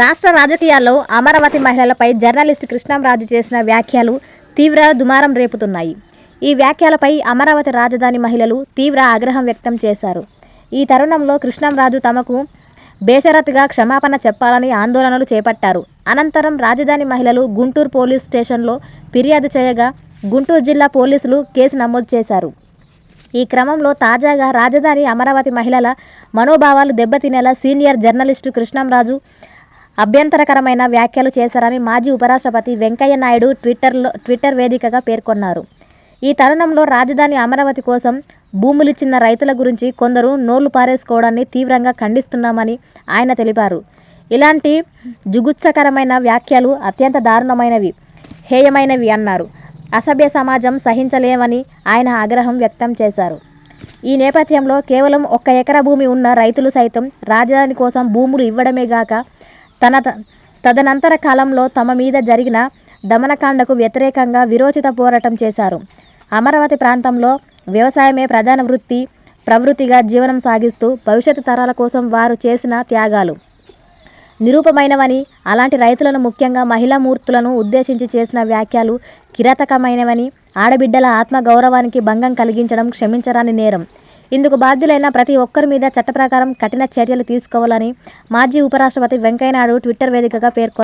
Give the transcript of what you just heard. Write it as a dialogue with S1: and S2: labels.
S1: రాష్ట్ర రాజకీయాల్లో అమరావతి మహిళలపై జర్నలిస్ట్ కృష్ణంరాజు చేసిన వ్యాఖ్యలు తీవ్ర దుమారం రేపుతున్నాయి. ఈ వ్యాఖ్యలపై అమరావతి రాజధాని మహిళలు తీవ్ర ఆగ్రహం వ్యక్తం చేశారు. ఈ తరుణంలో కృష్ణంరాజు తమకు బేషరత్గా క్షమాపణ చెప్పాలని ఆందోళనలు చేపట్టారు. అనంతరం రాజధాని మహిళలు గుంటూరు పోలీస్ స్టేషన్లో ఫిర్యాదు చేయగా గుంటూరు జిల్లా పోలీసులు కేసు నమోదు చేశారు. ఈ క్రమంలో తాజాగా రాజధాని అమరావతి మహిళల మనోభావాలు దెబ్బతినేలా సీనియర్ జర్నలిస్టు కృష్ణంరాజు అభ్యంతరకరమైన వ్యాఖ్యలు చేశారని మాజీ ఉపరాష్ట్రపతి వెంకయ్య నాయుడు ట్విట్టర్లో ట్విట్టర్ వేదికగా పేర్కొన్నారు. ఈ తరుణంలో రాజధాని అమరావతి కోసం భూములిచ్చిన రైతుల గురించి కొందరు నోళ్ళు పారేసుకోవడాన్ని తీవ్రంగా ఖండిస్తున్నామని ఆయన తెలిపారు. ఇలాంటి జుగుత్సకరమైన వ్యాఖ్యలు అత్యంత దారుణమైనవి హేయమైనవి అన్నారు. అసభ్య సమాజం సహించలేమని ఆయన ఆగ్రహం వ్యక్తం చేశారు. ఈ నేపథ్యంలో కేవలం ఒక్క ఎకరా భూమి ఉన్న రైతులు సైతం రాజధాని కోసం భూములు ఇవ్వడమే గాక తన త- తదనంతర కాలంలో తమ మీద జరిగిన దమనకాండకు వ్యతిరేకంగా విరోచిత పోరాటం చేశారు. అమరావతి ప్రాంతంలో వ్యవసాయమే ప్రధాన వృత్తి ప్రవృత్తిగా జీవనం సాగిస్తూ భవిష్యత్తు తరాల కోసం వారు చేసిన త్యాగాలు. నిరూపమైనవని అలాంటి రైతులను ముఖ్యంగా మహిళా మూర్తులను ఉద్దేశించి చేసిన వ్యాఖ్యలు కిరాతకమైనవని ఆడబిడ్డల ఆత్మగౌరవానికి భంగం కలిగించడం క్షమించరాని నేరం. ఇందుకు బాధ్యులైన ప్రతి ఒక్కరి మీద చట్ట ప్రకారం కఠిన చర్యలు తీసుకోవాలని మాజీ ఉపరాష్ట్రపతి వెంకయ్యనాయుడు ట్విట్టర్ వేదికగా పేర్కొన్నారు